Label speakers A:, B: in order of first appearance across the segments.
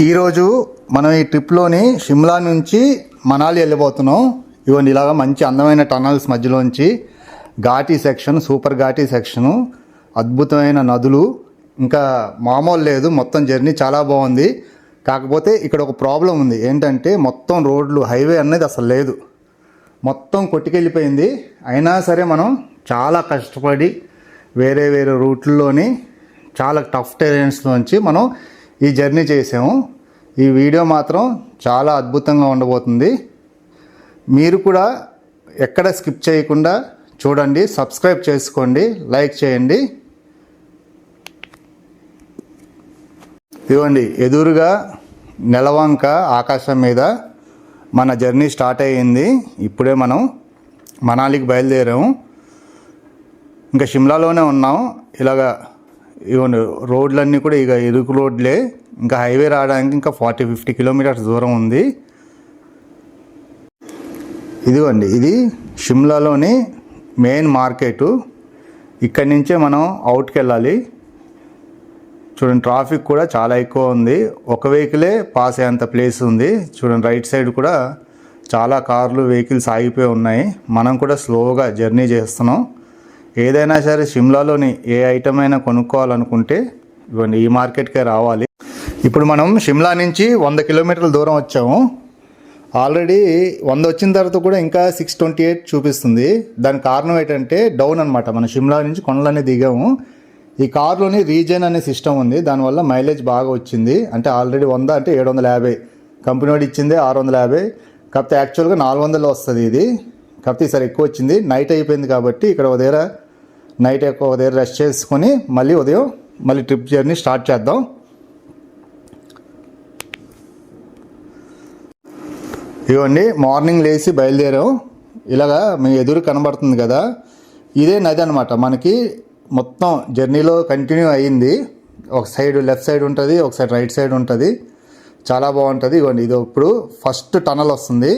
A: ఈరోజు మనం ఈ ట్రిప్లోని షిమ్లా నుంచి మనాలి వెళ్ళిపోతున్నాం ఇవన్నీ ఇలాగ మంచి అందమైన టనల్స్ మధ్యలోంచి ఘాటీ సెక్షన్ సూపర్ ఘాటీ సెక్షను అద్భుతమైన నదులు ఇంకా మామూలు లేదు మొత్తం జర్నీ చాలా బాగుంది. కాకపోతే ఇక్కడ ఒక ప్రాబ్లం ఉంది ఏంటంటే మొత్తం రోడ్లు హైవే అనేది అసలు లేదు. మొత్తం కొట్టుకెళ్ళిపోయింది. అయినా సరే మనం చాలా కష్టపడి వేరే వేరే రూట్లలోని చాలా టఫ్ టెరెన్స్లోంచి మనం ఈ జర్నీ చేసాము. ఈ వీడియో మాత్రం చాలా అద్భుతంగా ఉండబోతుంది. మీరు కూడా ఎక్కడ స్కిప్ చేయకుండా చూడండి సబ్స్క్రైబ్ చేసుకోండి లైక్ చేయండి. ఇవ్వండి ఎదురుగా నెలవంక ఆకాశం మీద మన జర్నీ స్టార్ట్ అయ్యింది. ఇప్పుడే మనం మనాలికి బయలుదేరాము. ఇంకా షిమ్లాలోనే ఉన్నాం. ఇలాగా ఇవ్వండి రోడ్లన్నీ కూడా ఇక ఇరుకు రోడ్లే. ఇంకా హైవే రావడానికి ఇంకా ఫార్టీ ఫిఫ్టీ కిలోమీటర్స్ దూరం ఉంది. ఇదిగోండి ఇది షిమ్లాలోని మెయిన్ మార్కెట్. ఇక్కడి నుంచే మనం అవుట్కి వెళ్ళాలి చూడండి ట్రాఫిక్ కూడా చాలా ఎక్కువ ఉంది. ఒక వెహికలే పాస్ అయ్యేంత ప్లేస్ ఉంది. చూడండి రైట్ సైడ్ కూడా చాలా కార్లు వెహికల్స్ ఆగిపోయి ఉన్నాయి. మనం కూడా స్లోగా జర్నీ చేస్తున్నాం. ఏదైనా సరే షిమ్లాలోని ఏ ఐటమ్ అయినా కొనుక్కోవాలనుకుంటే ఇవ్వండి ఈ మార్కెట్కే రావాలి. ఇప్పుడు మనం షిమ్లా నుంచి వంద కిలోమీటర్ల దూరం వచ్చాము. ఆల్రెడీ వంద వచ్చిన తర్వాత కూడా ఇంకా సిక్స్ ట్వంటీ ఎయిట్ చూపిస్తుంది. దాని కారణం ఏంటంటే డౌన్ అనమాట మనం షిమ్లా నుంచి కొండలనే దిగాము. ఈ కార్లోని రీజన్ అనే సిస్టమ్ ఉంది. దానివల్ల మైలేజ్ బాగా వచ్చింది. అంటే ఆల్రెడీ వంద అంటే ఏడు వందల యాభై. కంపెనీ వాడు ఇచ్చింది ఆరు వందల యాభై. కాకపోతే యాక్చువల్గా నాలుగు వందలు వస్తుంది ఇది. కాకపోతే ఈసారి ఎక్కువ వచ్చింది. నైట్ అయిపోయింది కాబట్టి ఇక్కడ ఒక దగ్గర నైట్ ఎక్కువ ఒక రెస్ట్ చేసుకొని మళ్ళీ ఉదయం మళ్ళీ ట్రిప్ జర్నీ స్టార్ట్ చేద్దాం. ఇవ్వండి మార్నింగ్ లేచి బయలుదేరాం. ఇలాగా మీ ఎదురు కనబడుతుంది కదా. ఇదే నది అనమాట మనకి మొత్తం జర్నీలో కంటిన్యూ అయ్యింది ఒక సైడ్ లెఫ్ట్ సైడ్ ఉంటుంది ఒక సైడ్ రైట్ సైడ్ ఉంటుంది. చాలా బాగుంటుంది. ఇవ్వండి ఇది ఇప్పుడు ఫస్ట్ టనల్ వస్తుంది.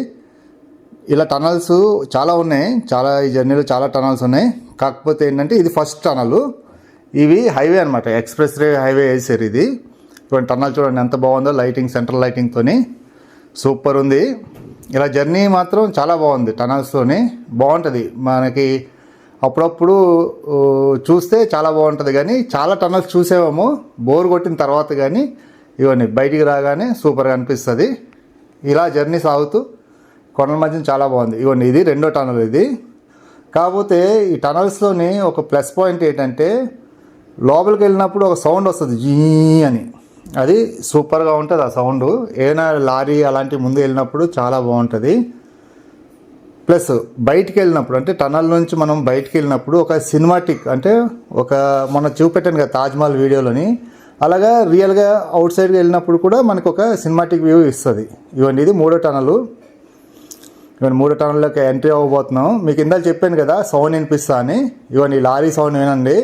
A: ఇలా టనల్స్ చాలా ఉన్నాయి. చాలా ఈ జర్నీలో చాలా టనల్స్ ఉన్నాయి. కాకపోతే ఏంటంటే ఇది ఫస్ట్ టనల్ ఇవి హైవే అనమాట ఎక్స్ప్రెస్ హైవే వేసారు ఇది. ఇటువంటి టనల్ చూడండి ఎంత బాగుందో. లైటింగ్ సెంట్రల్ లైటింగ్తోని సూపర్ ఉంది. ఇలా జర్నీ మాత్రం చాలా బాగుంది టనల్స్తోని బాగుంటుంది. మనకి అప్పుడప్పుడు చూస్తే చాలా బాగుంటుంది కానీ చాలా టనల్స్ చూసేవాము. బోర్ కొట్టిన తర్వాత కానీ ఇవన్నీ బయటికి రాగానే సూపర్గా అనిపిస్తుంది. ఇలా జర్నీ సాగుతూ కొండల మధ్య చాలా బాగుంది. ఇవ్వండి ఇది రెండో టనల్ ఇది. కాకపోతే ఈ టనల్స్లోని ఒక ప్లస్ పాయింట్ ఏంటంటే లోపలికి వెళ్ళినప్పుడు ఒక సౌండ్ వస్తుంది. జీ అని. అది సూపర్గా ఉంటుంది ఆ సౌండ్. ఏదైనా లారీ అలాంటి ముందు వెళ్ళినప్పుడు చాలా బాగుంటుంది. ప్లస్ బయటికి వెళ్ళినప్పుడు అంటే టనల్ నుంచి మనం బయటికి వెళ్ళినప్పుడు ఒక సినిమాటిక్ అంటే ఒక మొన్న చూపెట్టాను కదా తాజ్మహల్ వీడియోలోని. అలాగా రియల్గా అవుట్ సైడ్కి వెళ్ళినప్పుడు కూడా మనకు ఒక సినిమాటిక్ వ్యూ ఇస్తుంది. ఇవన్నీ ఇది మూడో టనలు. ఇవన్నీ మూడో టనల్లోకి ఎంట్రీ అవ్వబోతున్నాం. మీకు ఇందాక చెప్పాను కదా సౌండ్ వినిపిస్తా అని. ఇవన్నీ ఈ లారీ సౌండ్ వినండి.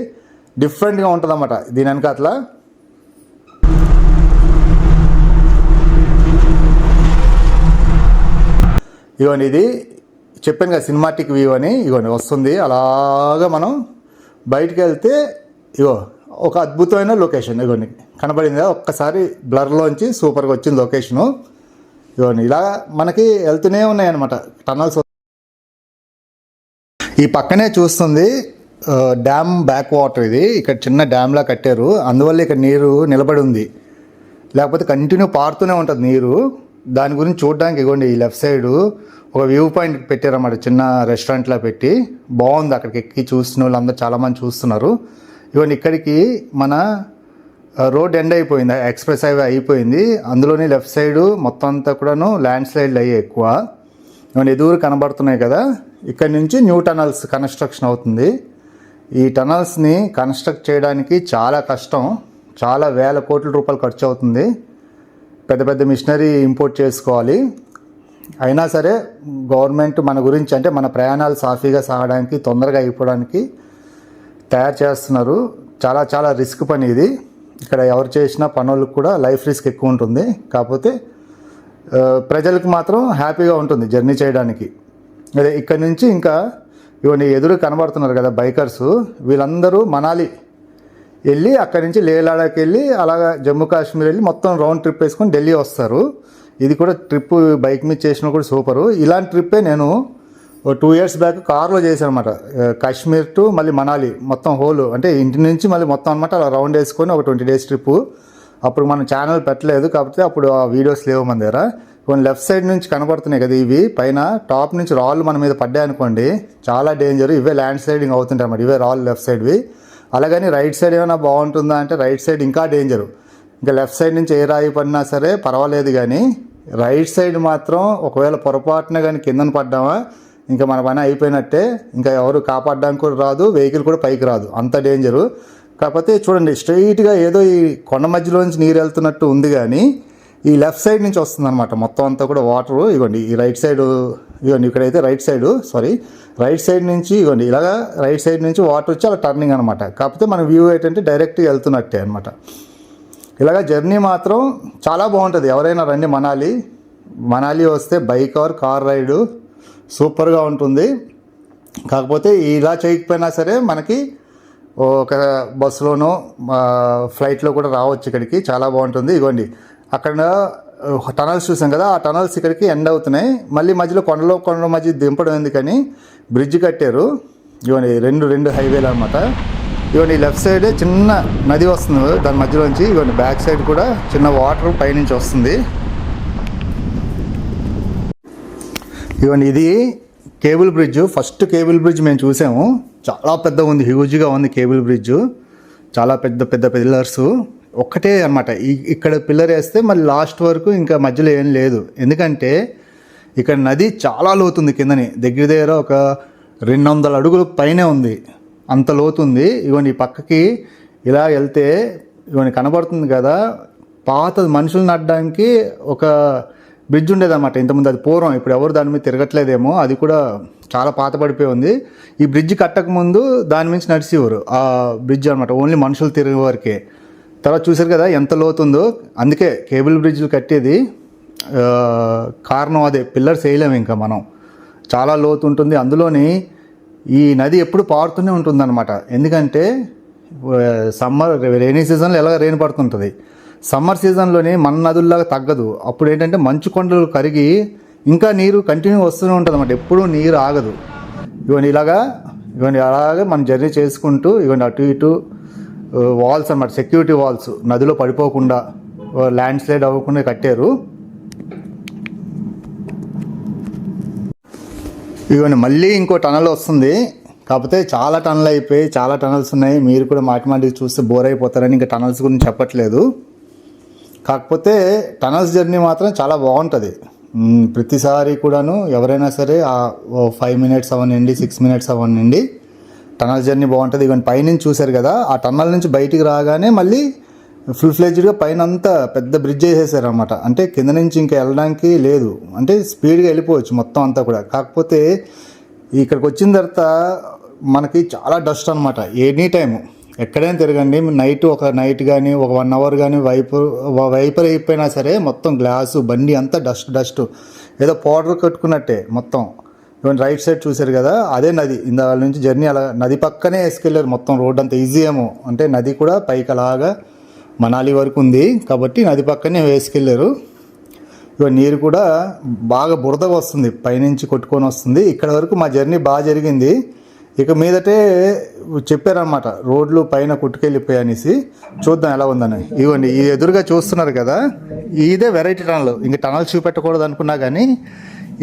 A: డిఫరెంట్గా ఉంటుందన్నమాట. దీని వెనక అట్లా ఇవన్నీ ఇది. చెప్పాను కదా సినిమాటిక్ వ్యూ అని. ఇగోండి వస్తుంది. అలాగా మనం బయటికి వెళ్తే ఇగో ఒక అద్భుతమైన లొకేషన్ ఇగోండి కనబడింది? కదా ఒక్కసారి బ్లర్లోంచి సూపర్గా వచ్చింది లొకేషను ఇగోండి ఇలా మనకి వెళ్తూనే ఉన్నాయన్నమాట టనల్స్. ఈ పక్కనే చూస్తుంది డ్యామ్ బ్యాక్ వాటర్ ఇది. ఇక్కడ చిన్న డ్యామ్లా కట్టారు. అందువల్ల ఇక్కడ నీరు నిలబడి ఉంది లేకపోతే కంటిన్యూ పారుతూనే ఉంటుంది నీరు. దాని గురించి చూడడానికి ఇగోండి ఈ లెఫ్ట్ సైడ్ ఒక వ్యూ పాయింట్ పెట్టారన్నమాట. చిన్న రెస్టారెంట్లో పెట్టి. బాగుంది అక్కడికి ఎక్కి చూస్తున్న వాళ్ళు అందరూ చాలామంది చూస్తున్నారు. ఇవన్నీ ఇక్కడికి మన రోడ్ ఎండ్ అయిపోయింది. ఎక్స్ప్రెస్ హైవే అయిపోయింది. అందులోని లెఫ్ట్ సైడ్ మొత్తం అంతా కూడాను ల్యాండ్ స్లైడ్లు అయ్యాయి ఎక్కువ. ఇవన్నీ ఎదురు కనబడుతున్నాయి కదా? ఇక్కడ నుంచి న్యూ టనల్స్ కన్స్ట్రక్షన్ అవుతుంది. ఈ టనల్స్ని కన్స్ట్రక్ట్ చేయడానికి చాలా కష్టం. చాలా వేల కోట్ల రూపాయలు ఖర్చు అవుతుంది. పెద్ద పెద్ద మిషనరీ ఇంపోర్ట్ చేసుకోవాలి. అయినా సరే గవర్నమెంట్ మన గురించి అంటే మన ప్రయాణాలు సాఫీగా సాగడానికి తొందరగా అయిపోవడానికి తయారు చేస్తున్నారు. చాలా చాలా రిస్క్ పని ఇది. ఇక్కడ ఎవరు చేసినా పనులకు కూడా లైఫ్ రిస్క్ ఎక్కువ ఉంటుంది. కాకపోతే ప్రజలకు మాత్రం హ్యాపీగా ఉంటుంది జర్నీ చేయడానికి. అదే ఇక్కడ నుంచి ఇంకా ఇవన్నీ ఎదురు కనబడుతున్నారు కదా బైకర్స్. వీళ్ళందరూ మనాలి. వెళ్ళి అక్కడి నుంచి లే లడాక్ వెళ్ళి అలాగా జమ్మూ కాశ్మీర్ వెళ్ళి మొత్తం రౌండ్ ట్రిప్ వేసుకొని ఢిల్లీ వస్తారు. ఇది కూడా ట్రిప్ బైక్ మీద చేసిన కూడా సూపరు ఇలాంటి ట్రిప్పే నేను ఓ టూ ఇయర్స్ బ్యాక్ కార్లో చేశాను అనమాట కాశ్మీర్ టు మళ్ళీ మనాలి మొత్తం హోల్ అంటే ఇంటి నుంచి మళ్ళీ మొత్తం అనమాట అలా రౌండ్ వేసుకొని ఒక ట్వంటీ డేస్ ట్రిప్ అప్పుడు మనం ఛానల్ పెట్టలేదు కాకపోతే అప్పుడు ఆ వీడియోస్ లేవు మన దగ్గర. కొన్ని లెఫ్ట్ సైడ్ నుంచి కనబడుతున్నాయి కదా ఇవి. పైన టాప్ నుంచి రాళ్ళు మన మీద పడ్డాయి అనుకోండి చాలా డేంజర్ ఇవే ల్యాండ్ స్లైడింగ్ అవుతుంటాయి అన్నమాట. ఇవే రాళ్ళు లెఫ్ట్ సైడ్వి అలాగని రైట్ సైడ్ ఏమైనా బాగుంటుందా అంటే రైట్ సైడ్ ఇంకా డేంజరు ఇంకా లెఫ్ట్ సైడ్ నుంచి ఏ రాయి పడినా సరే పర్వాలేదు కానీ రైట్ సైడ్ మాత్రం ఒకవేళ పొరపాటున కానీ కిందన పడ్డామా ఇంకా మన పని అయిపోయినట్టే ఇంకా ఎవరు కాపాడడానికి కూడా రాదు వెహికల్ కూడా పైకి రాదు. అంత డేంజరు కాకపోతే చూడండి స్ట్రైట్గా ఏదో ఈ కొండ మధ్యలో నుంచి నీరు వెళ్తున్నట్టు ఉంది కానీ ఈ లెఫ్ట్ సైడ్ నుంచి వస్తుంది అనమాట మొత్తం అంతా కూడా వాటరు ఇవ్వండి ఈ రైట్ సైడ్ ఇవ్వండి ఇక్కడైతే right side sorry right side నుంచి ఇవ్వండి ఇలాగా రైట్ సైడ్ నుంచి వాటర్ వచ్చి అలా టర్నింగ్ అనమాట కాకపోతే మన వ్యూ ఏంటంటే డైరెక్ట్గా వెళ్తున్నట్టే అనమాట ఇలాగ జర్నీ మాత్రం చాలా బాగుంటుంది. ఎవరైనా రండి మనాలి. మనాలి వస్తే బైక్ ఆర్ కార్ రైడు సూపర్గా ఉంటుంది. కాకపోతే ఇలా చేయకపోయినా సరే మనకి ఒక బస్సులోనో ఫ్లైట్లో కూడా రావచ్చు ఇక్కడికి. చాలా బాగుంటుంది. ఇగోండి. అక్కడ టనల్స్ చూసాం కదా ఆ టనల్స్ ఇక్కడికి ఎండ్ అవుతున్నాయి. మళ్ళీ మధ్యలో కొండలో కొండల మధ్య దింపడం ఎందుకని బ్రిడ్జ్ కట్టారు. ఇవ్వండి రెండు రెండు హైవేలు అనమాట ఇవ్వండి లెఫ్ట్ సైడ్ చిన్న నది వస్తుంది. దాని మధ్యలోంచి ఇవ్వండి బ్యాక్ సైడ్ కూడా చిన్న వాటర్ పైనుంచి వస్తుంది. ఇవన్నీ ఇది cable bridge first cable bridge మేము చూసాము. చాలా పెద్ద ఉంది హ్యూజ్గా ఉంది కేబుల్ బ్రిడ్జ్. చాలా పెద్ద పెద్ద పిల్లర్స్. ఒక్కటే అనమాట ఇక్కడ పిల్లర్ వేస్తే మళ్ళీ లాస్ట్ వరకు ఇంకా మధ్యలో ఏం లేదు. ఎందుకంటే ఇక్కడ నది చాలా లోతుంది కిందని. దగ్గర దగ్గర ఒక రెండు వందల అడుగుల పైనే ఉంది. అంత లోతుంది. ఇవన్నీ ఈ పక్కకి ఇలా వెళ్తే ఇవన్నీ కనబడుతుంది కదా. పాత మనుషులు నడడానికి ఒక బ్రిడ్జ్ ఉండేదన్నమాట. ఇంతకుముందు అది పూర్వం ఇప్పుడు ఎవరు దాని మీద తిరగట్లేదేమో అది కూడా చాలా పాత పడిపోయి ఉంది. ఈ బ్రిడ్జ్ కట్టకముందు దాని నుంచి నడిచేవారు ఆ బ్రిడ్జ్ అనమాట ఓన్లీ మనుషులు తిరిగే వరకే. తర్వాత చూసారు కదా ఎంత లోతుందో అందుకే కేబుల్ బ్రిడ్జ్లు కట్టేది కారణం అదే పిల్లర్స్ వేయలేము ఇంకా మనం. చాలా లోతు ఉంటుంది. అందులోని ఈ నది ఎప్పుడు పారుతూనే ఉంటుందన్నమాట. ఎందుకంటే సమ్మర్ రెయినీ సీజన్లో ఎలాగ రెయిన్ పడుతుంటుంది. సమ్మర్ సీజన్లోనే మన నదుల్లాగా తగ్గదు. అప్పుడు ఏంటంటే మంచు కొండలు కరిగి ఇంకా నీరు కంటిన్యూ వస్తూనే ఉంటుంది అన్నమాట ఎప్పుడూ నీరు ఆగదు. ఇవన్నీ ఇలాగా ఇవన్నీ అలాగే మనం జర్నీ చేసుకుంటూ ఇవన్నీ అటు ఇటు వాల్స్ అన్నమాట సెక్యూరిటీ వాల్స్ నదిలో పడిపోకుండా ల్యాండ్ స్లైడ్ అవ్వకుండా కట్టారు. ఇవన్నీ మళ్ళీ ఇంకో టనల్ వస్తుంది. కాకపోతే చాలా టనల్ అయిపోయి చాలా టనల్స్ ఉన్నాయి. మీరు కూడా మాటి మాటికి చూస్తే బోర్ అయిపోతారని ఇంకా టనల్స్ గురించి చెప్పట్లేదు. కాకపోతే టనల్స్ జర్నీ మాత్రం చాలా బాగుంటుంది. ప్రతిసారి కూడాను ఎవరైనా సరే ఆ ఫైవ్ మినిట్స్ అవ్వనండి సిక్స్ మినిట్స్ అవ్వనండి టనల్ జర్నీ బాగుంటుంది. ఇవన్నీ పైనుంచి చూశారు కదా ఆ టన్నల్ నుంచి బయటికి రాగానే మళ్ళీ ఫుల్ ఫ్లెజ్డ్గా పైన అంతా పెద్ద బ్రిడ్జ్ వేసేసారు అనమాట అంటే కింద నుంచి ఇంకా వెళ్ళడానికి లేదు. అంటే స్పీడ్గా వెళ్ళిపోవచ్చు మొత్తం అంతా కూడా. కాకపోతే ఇక్కడికి వచ్చిన తర్వాత మనకి చాలా డస్ట్ అనమాట ఎనీ టైము. ఎక్కడైనా తిరగండి. నైట్ ఒక నైట్ కానీ ఒక వన్ అవర్ కానీ వైపు వైపర్ అయిపోయినా సరే మొత్తం గ్లాసు బండి అంతా డస్ట్ డస్ట్. ఏదో పౌడర్ కట్టుకున్నట్టే మొత్తం. ఇవన్నీ రైట్ సైడ్ చూశారు కదా అదే నది. ఇందాల నుంచి జర్నీ అలా నది పక్కనే వేసుకెళ్ళారు మొత్తం రోడ్ అంత ఈజీ ఏమో. అంటే నది కూడా పైకి అలాగా మనాలి వరకు ఉంది. కాబట్టి నది పక్కనే వేసుకెళ్ళారు. ఇక నీరు కూడా బాగా బురదగా వస్తుంది. పైనుంచి కొట్టుకొని వస్తుంది. ఇక్కడ వరకు మా జర్నీ బాగా జరిగింది. ఇక మీదటే చెప్పారనమాట రోడ్లు పైన కొట్టుకెళ్ళిపోయాయి అనేసి చూద్దాం ఎలా ఉందని. ఇవ్వండి ఈ ఎదురుగా చూస్తున్నారు కదా ఇదే వెరైటీ టనల్ ఇంక టనల్ చూపెట్టకూడదు అనుకున్నా కానీ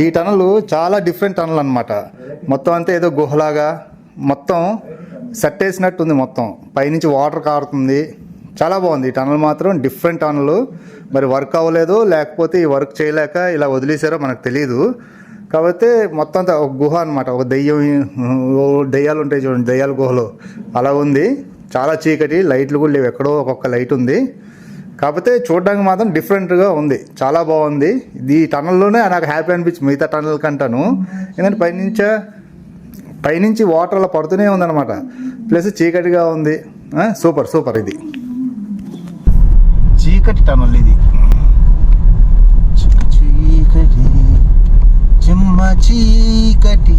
A: ఈ టనల్ చాలా డిఫరెంట్ టనల్ అనమాట మొత్తం అంతా ఏదో గుహలాగా మొత్తం సెట్ వేసినట్టుంది మొత్తం. పైనుంచి వాటర్ కారుతుంది. చాలా బాగుంది. ఈ టనల్ మాత్రం డిఫరెంట్ టనల్ మరి వర్క్ అవ్వలేదు లేకపోతే ఈ వర్క్ చేయలేక ఇలా వదిలేసారో మనకు తెలియదు కాబట్టి మొత్తం ఒక గుహ అనమాట ఒక దెయ్యం ఓ దెయ్యాలు ఉంటాయి చూడండి దెయ్యాల గుహలో. అలా ఉంది. చాలా చీకటి లైట్లు కూడా లేవు. ఎక్కడో ఒక్కొక్క లైట్ ఉంది. కాకపోతే చూడడానికి మాత్రం డిఫరెంట్గా ఉంది. చాలా బాగుంది. ఇది ఈ టనల్లోనే నాకు హ్యాపీ అనిపించింది. మిగతా టనల్ కంటాను. ఎందుకంటే పైనుంచే పైనుంచి వాటర్ అలా పడుతూనే ఉందన్నమాట. ప్లస్ చీకటిగా ఉంది. సూపర్ సూపర్ ఇది. చీకటి టనల్ ఇది. చీకటి. చిమ్మ చీకటి.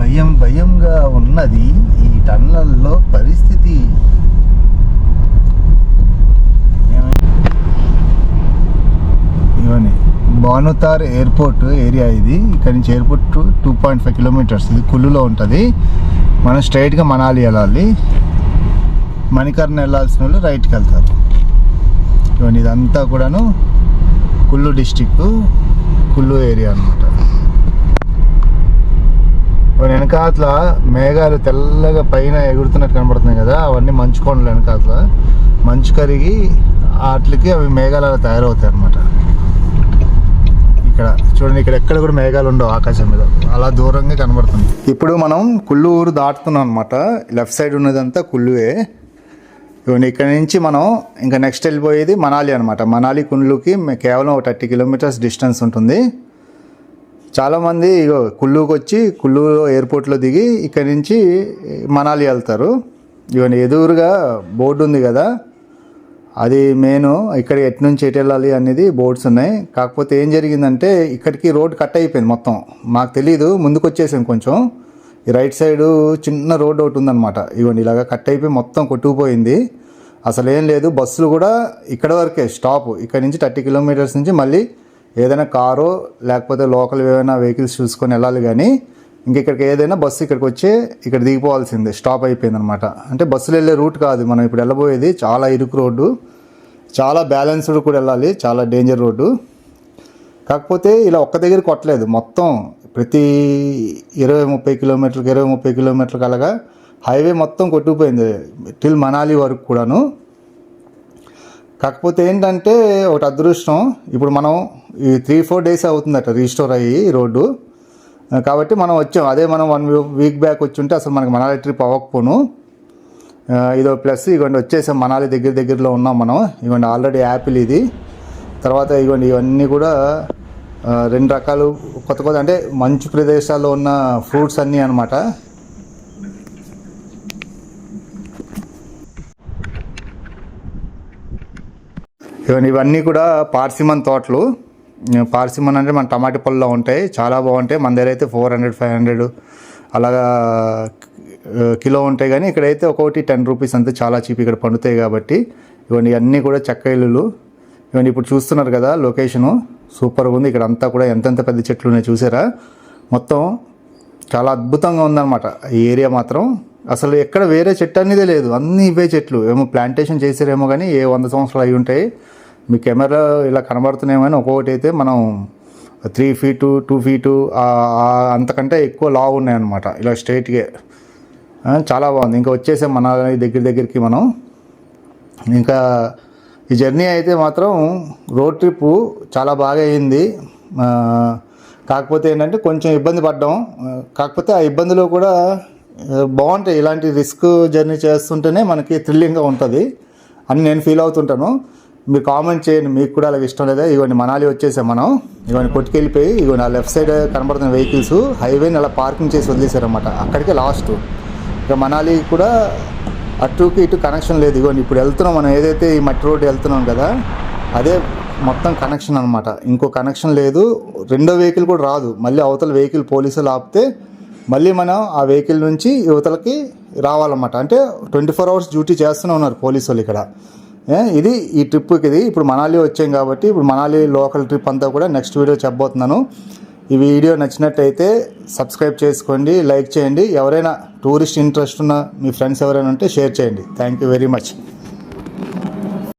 A: భయం భయంగా ఉన్నది ఈ టన్నల్లో పరిస్థితి. ఇవన్నీ భానుతార్ ఎయిర్పోర్ట్ ఏరియా ఇది. ఇక్కడ నుంచి airport two point five kilometres. ఇది కుల్లులో ఉంటుంది. మనం స్ట్రైట్గా మనాలి వెళ్ళాలి. మణికర్ణ వెళ్ళాల్సిన వాళ్ళు రైట్కి వెళ్తారు. ఇవన్నీ ఇదంతా కూడాను కుళ్ళు డిస్టిక్ కుళ్ళు ఏరియా అనమాట వెనకాతల మేఘాలు తెల్లగా పైన ఎగురుతున్నట్టు కనబడుతున్నాయి కదా అవన్నీ మంచు కొండలు వెనకాతల. మంచు కరిగి వాటికి అవి మేఘాలు అలా తయారవుతాయి అనమాట ఇక్కడ చూడండి ఇక్కడ ఎక్కడ కూడా మేఘాలు ఉండవు ఆకాశం మీద. అలా దూరంగా కనబడుతుంది ఇప్పుడు మనం కుళ్ళూరు దాటుతున్నాం అనమాట లెఫ్ట్ సైడ్ ఉన్నదంతా కుళ్ళువే. ఇవన్నీ ఇక్కడ నుంచి మనం ఇంకా నెక్స్ట్ వెళ్ళిపోయేది మనాలి అనమాట మనాలి కుల్లుకి కేవలం ఒక థర్టీ కిలోమీటర్స్ డిస్టెన్స్ ఉంటుంది. చాలామంది ఇగో కుల్లూకి వచ్చి కుల్లూరు ఎయిర్పోర్ట్లో దిగి ఇక్కడ నుంచి మనాలి వెళ్తారు. ఇవన్నీ ఎదురుగా బోర్డు ఉంది కదా. అది మెయిన్ ఇక్కడ ఎటు నుంచి ఎటు వెళ్ళాలి అనేది బోర్డ్స్ ఉన్నాయి. కాకపోతే ఏం జరిగిందంటే ఇక్కడికి రోడ్ కట్ అయిపోయింది మొత్తం. మాకు తెలియదు ముందుకు వచ్చేసాం కొంచెం. ఈ రైట్ సైడు చిన్న రోడ్ ఒకటి ఉందన్నమాట. ఇవ్వండి ఇలాగ కట్ అయిపోయి మొత్తం కొట్టుకుపోయింది. అసలు ఏం లేదు బస్సులు కూడా ఇక్కడ వరకే స్టాప్. ఇక్కడ నుంచి థర్టీ కిలోమీటర్స్ నుంచి మళ్ళీ ఏదైనా కారు లేకపోతే లోకల్ ఏమైనా వెహికల్స్ చూసుకొని వెళ్ళాలి కానీ ఇంకెక్కడికి ఏదైనా బస్సు ఇక్కడికి వచ్చి ఇక్కడ దిగిపోవాల్సిందే స్టాప్ అయిపోయింది అనమాట అంటే బస్సులు వెళ్ళే రూట్ కాదు మనం ఇప్పుడు వెళ్ళబోయేది చాలా ఇరుకు రోడ్డు చాలా బ్యాలెన్స్డ్ కూడా వెళ్ళాలి చాలా డేంజర్ రోడ్డు. కాకపోతే ఇలా ఒక్క దగ్గర కొట్టలేదు మొత్తం ప్రతి ఇరవై ముప్పై కిలోమీటర్కి ఇరవై ముప్పై కిలోమీటర్కి అలాగా హైవే మొత్తం కొట్టుకుపోయింది టిల్ మనాలి వరకు కూడాను. కాకపోతే ఏంటంటే ఒకటి అదృష్టం ఇప్పుడు మనం ఈ త్రీ ఫోర్ డేస్ అవుతుందట రీస్టోర్ అయ్యి రోడ్డు. కాబట్టి మనం వచ్చాం. అదే మనం వన్ వీక్ బ్యాక్ వచ్చి ఉంటే అసలు మనకి మనాలి ట్రిప్ అవ్వకపోను. ఇదో ప్లస్ ఇవ్వండి వచ్చేసాం. మనాలి దగ్గర దగ్గరలో ఉన్నాం మనం. ఇవ్వండి ఆల్రెడీ యాపిల్ ఇది. తర్వాత ఇవ్వండి ఇవన్నీ కూడా రెండు రకాలు కొత్త కొత్త అంటే మంచు ప్రదేశాల్లో ఉన్న ఫ్రూట్స్ అన్నీ అనమాట ఇవన్నీ ఇవన్నీ కూడా పార్సిమన్ తోటలు. పార్సిమన్ అంటే మన టమాటా పళ్ళలో ఉంటాయి. చాలా బాగుంటాయి. మన దగ్గర అయితే ఫోర్ హండ్రెడ్ ఫైవ్ హండ్రెడ్ అలాగా కిలో ఉంటాయి కానీ ఇక్కడైతే ఒక్కొక్కటి టెన్ రూపీస్ అంతే చాలా చీప్ ఇక్కడ పండుతాయి కాబట్టి ఇవన్నీ అన్నీ కూడా చెక్క ఇల్లులు. ఇవన్నీ ఇప్పుడు చూస్తున్నారు కదా లొకేషను. సూపర్గా ఉంది. ఇక్కడ అంతా కూడా ఎంతెంత పెద్ద చెట్లు ఉన్నాయి చూసారా? మొత్తం చాలా అద్భుతంగా ఉందన్నమాట. ఈ ఏరియా మాత్రం అసలు ఎక్కడ వేరే చెట్టు అనేదే లేదు. అన్ని ఇవే చెట్లు. ఏమో ప్లాంటేషన్ చేసారేమో కానీ ఏ వంద సంవత్సరాలు అయి ఉంటాయి. మీ కెమెరా ఇలా కనబడుతున్నాయేమో కానీ ఒక్కొక్కటి అయితే మనం త్రీ ఫీటు టూ ఫీటు అంతకంటే ఎక్కువ లావు ఉన్నాయన్నమాట. ఇలా స్ట్రైట్గా చాలా బాగుంది. ఇంకా వచ్చేసాం మన దగ్గర దగ్గరికి మనం. ఇంకా ఈ జర్నీ అయితే మాత్రం రోడ్ ట్రిప్ చాలా బాగా అయింది. కాకపోతే ఏంటంటే కొంచెం ఇబ్బంది పడ్డాం. కాకపోతే ఆ ఇబ్బందిలో కూడా బాగుంటాయి. ఇలాంటి రిస్క్ జర్నీ చేస్తుంటేనే మనకి థ్రిల్లింగ్గా ఉంటుంది అని నేను ఫీల్ అవుతుంటాను. మీరు కామెంట్ చేయండి. మీకు కూడా అలాగే ఇష్టం లేదా? ఇవన్నీ మనాలి వచ్చేసాం మనం. ఇవన్నీ కొట్టుకెళ్ళిపోయి ఇగో నా లెఫ్ట్ సైడ్ కనబడుతున్న వెహికల్స్ హైవేని అలా పార్కింగ్ చేసి వదిలేశారనమాట అక్కడికే లాస్ట్. ఇక మనాలి కూడా అటుకి ఇటు కనెక్షన్ లేదు. ఇగోండి ఇప్పుడు వెళ్తున్నాం మనం. ఏదైతే ఈ మట్టి రోడ్డు వెళ్తున్నాం కదా అదే మొత్తం కనెక్షన్ అనమాట ఇంకో కనెక్షన్ లేదు. రెండో వెహికల్ కూడా రాదు. మళ్ళీ అవతల వెహికల్ పోలీసులు ఆపితే మళ్ళీ మనం ఆ వెహికల్ నుంచి యువతలకి రావాలన్నమాట. అంటే ట్వంటీ ఫోర్ అవర్స్ డ్యూటీ చేస్తూనే ఉన్నారు పోలీసు వాళ్ళు ఇక్కడ ఇది ఈ ట్రిప్కి ఇది ఇప్పుడు మనాలి వచ్చాం కాబట్టి ఇప్పుడు మనాలి లోకల్ ట్రిప్ అంతా కూడా నెక్స్ట్ వీడియో చెప్పబోతున్నాను. ఈ వీడియో నచ్చినట్టయితే సబ్స్క్రైబ్ చేసుకోండి లైక్ చేయండి. ఎవరైనా టూరిస్ట్ ఇంట్రెస్ట్ ఉన్న మీ ఫ్రెండ్స్ ఎవరైనా ఉంటే షేర్ చేయండి. Thank you very much